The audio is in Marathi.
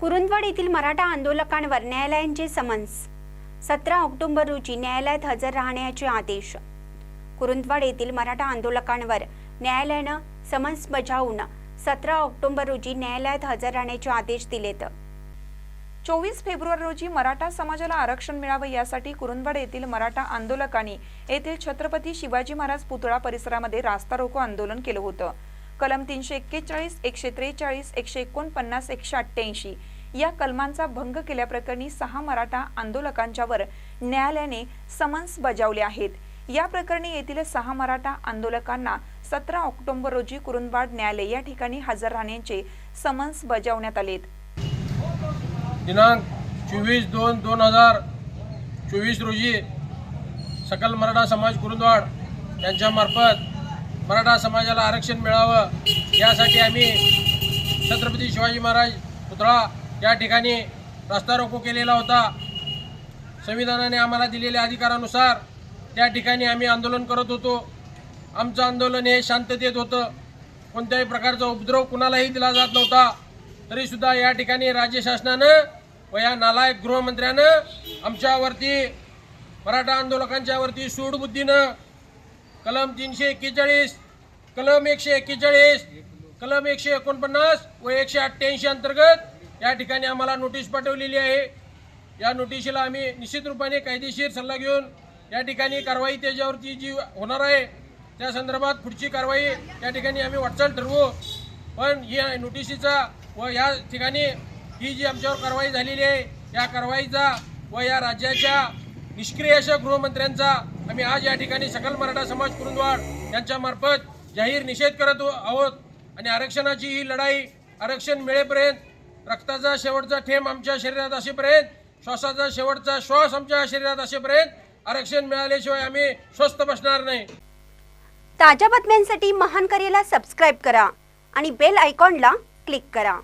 कुरुंदवाड येथील मराठा आंदोलकांवर न्यायालयांचे समन्स. सतरा ऑक्टोबर रोजी न्यायालयात हजर राहण्याचे आदेश. कुरुंदवाड येथील मराठा आंदोलकांवर न्यायालयानं समन्स बजावून सतरा ऑक्टोबर रोजी न्यायालयात हजर राहण्याचे आदेश दिलेत. चोवीस फेब्रुवारी रोजी मराठा समाजाला आरक्षण मिळावं यासाठी कुरुंदवाड येथील मराठा आंदोलकांनी येथील छत्रपती शिवाजी महाराज पुतळा परिसरामध्ये रास्ता रोको आंदोलन केलं होतं. कलम तीनशे एक्केचाळीस एकशे त्रेचाळीस एकशे एकोणपन्नास एकशे अठ्ठ्याऐंशी. या कलमांचा भंग केल्याप्रकरणी सहा मराठा आंदोलकांच्यावर न्यायालयाने समन्स बजावले आहेत. या प्रकरणी येथील सहा मराठा आंदोलकांना सतरा ऑक्टोबर रोजी कुरुंदवाड न्यायालय या ठिकाणी हजर राहण्याचे समन्स बजावण्यात आलेत दिनांक चोवीस दोन दोन हजार चोवीस रोजी सकल मराठा समाज कुरुंदवाड यांच्यामार्फत मराठा समाजाला आरक्षण मिळावं यासाठी आम्ही छत्रपती शिवाजी महाराज पुतळा या ठिकाणी रस्ता रोको केलेला होता. संविधानाने आम्हाला दिलेल्या अधिकारानुसार त्या ठिकाणी आम्ही आंदोलन करत होतो. आमचं आंदोलन हे शांततेत होतं. कोणत्याही प्रकारचा उपद्रव कुणालाही दिला जात नव्हता. तरीसुद्धा या ठिकाणी राज्य शासनानं व या नालायक गृहमंत्र्यानं आमच्यावरती मराठा आंदोलकांच्यावरती सूडबुद्धीनं कलम तीनशे एक्केचाळीस कलम एकशे एक्केचाळीस कलम एकशे एकोणपन्नास व एकशे अठ्ठ्याऐंशी अंतर्गत या ठिकाणी आम्हाला नोटीस पाठवलेली आहे. या नोटिशीला आम्ही निश्चित रूपाने कायदेशीर सल्ला घेऊन या ठिकाणी कारवाई त्याच्यावरती जी होणार आहे त्या संदर्भात पुढची कारवाई या ठिकाणी आम्ही वाटचाल ठरवू. पण या नोटिशीचा व या ठिकाणी ही जी आमच्यावर कारवाई झालेली आहे या कारवाईचा व या राज्याच्या निष्क्रिय अशा गृहमंत्र्यांचा आम्ही आज या ठिकाणी सकल मराठा समाज कुरुंदवाड यांच्यामार्फत जाहीर निषेध करत आहोत. आणि आरक्षणाची ही लढाई आरक्षण मिळेपर्यंत रक्ताचा शेवटचा थेंब आमच्या शरीरात असेपर्यंत श्वासाचा शेवटचा श्वास आमच्या शरीरात असेपर्यंत आरक्षण मिळाल्याशिवाय आम्ही स्वस्थ बसणार नाही. ताज्या बातम्यांसाठी महान करेला सबस्क्राईब करा आणि बेल आयकॉनला क्लिक करा.